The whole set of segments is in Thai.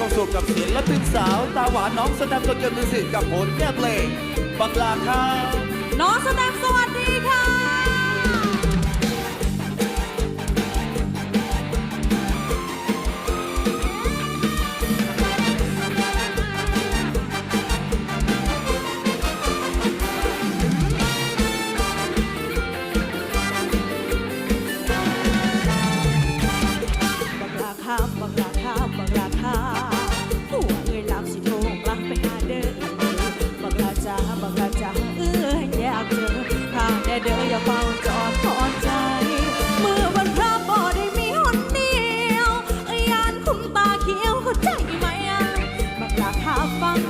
ความสุขกับศิลปินสาว ตาหวานน้องสแตมป์โตเกียวมิวสิกับผลแก้เพลงบักลาค่ะ น้องสแตมป์สวัสดีค่ะ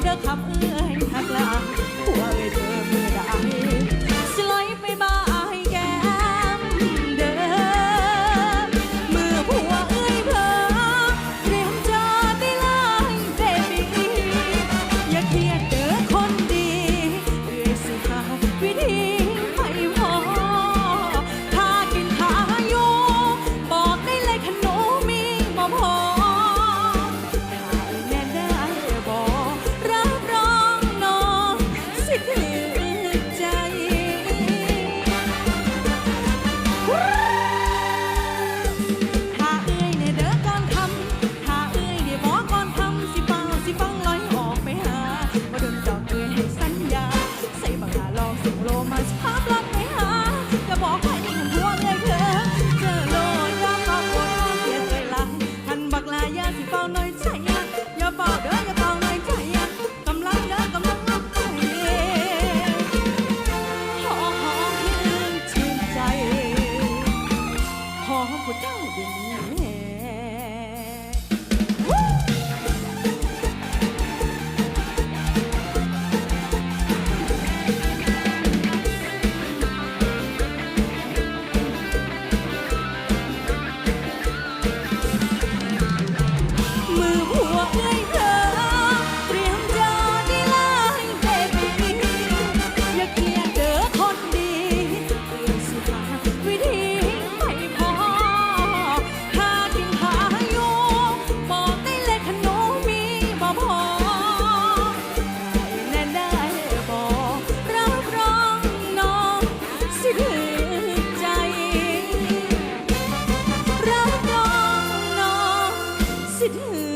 เด้อคำเอื้อยทักลา xin